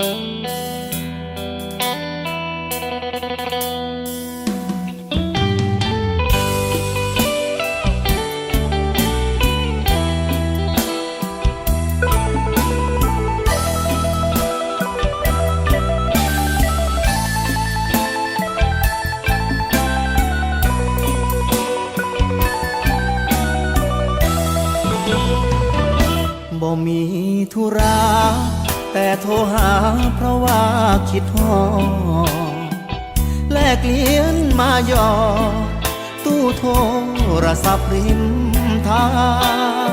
บ่มีธุระ แต่โทรหาเพราะว่าคิดฮอแลกเลียนมาหยอดตู้โทรศัพท์ริมทาง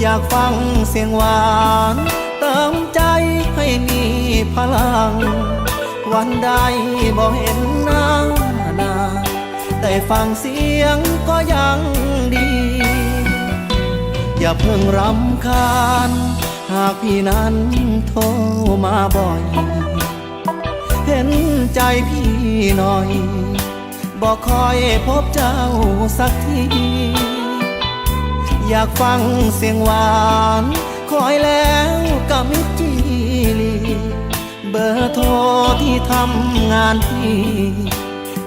อยากฟังเสียงหวานเติมใจให้มีพลัง วันใดบ่เห็นหน้านาได้ฟังเสียงก็ยังดี อย่าเพิ่งรำคาญ หากพี่นั้นโทรมาบ่อย เห็นใจพี่หน่อย บอกคอยพบเจ้าสักที อยากฟังเสียงหวาน คอยแล้วก็มิจีลีเบอร์โทรที่ทำงานพี่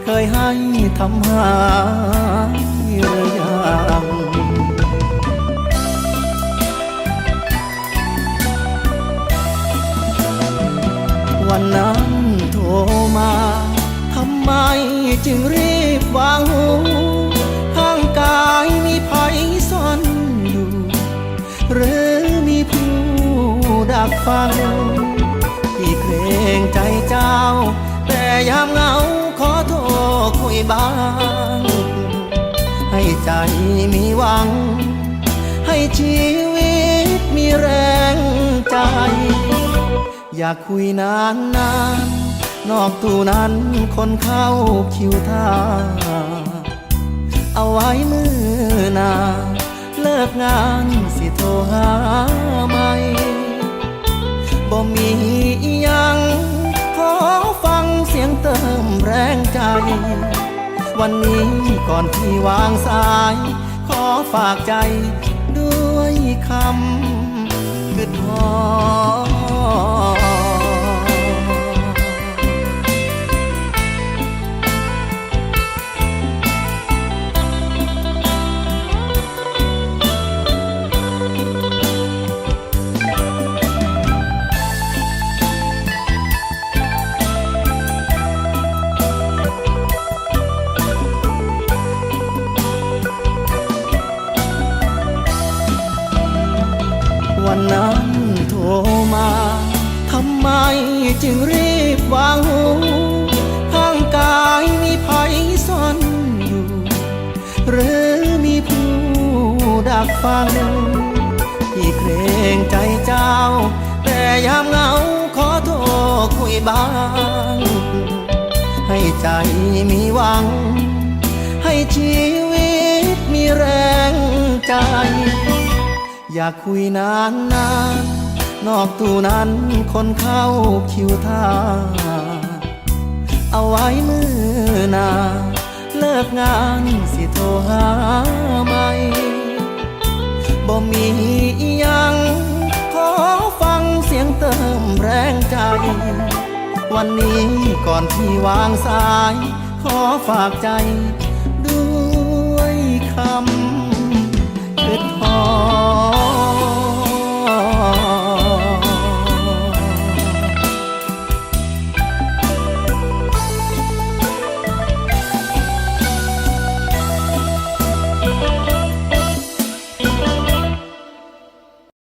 เคยให้ทำหายหรือยัง วันนั้นโทรมาทำไมจึงรีบวางหูข้างกายมีภัยซ่อนอยู่ หรือมีผู้ดักฟังที่เกรงใจเจ้า แต่ยามเหงาขอโทรคุยบ้าง ให้ใจมีหวัง ให้ชีว อยากคุยนานนานนอกตู้นั้นคนเข้าคิวท่า เอาไว้มือหนาเลิกงานสิโทรหาไหมบ่มีอิหยังขอฟังเสียงเติมแรงใจ วันนี้ก่อนที่วางสาย ขอฝากใจด้วยคำกึดหอ วันนั้นโทรมาทำไมจึงรีบวางหูข้างกายมีภัยซ่อนอยู่ หรือมีผู้ดักฟังที่เกรงใจเจ้า แต่ยามเหงาขอโทรคุยบ้าง ให้ใจมีหวัง ให้ชีวิตมีแรงใจ อยากคุยนานนานนอกตู้นั้นคนเข้าคิวท่า เอาไว้มือหนาเลิกงานสิโทรหาไหมบ่มียังขอฟังเสียงเติมแรงใจ วันนี้ก่อนที่วางสาย ขอฝากใจด้วยคำ ดพอ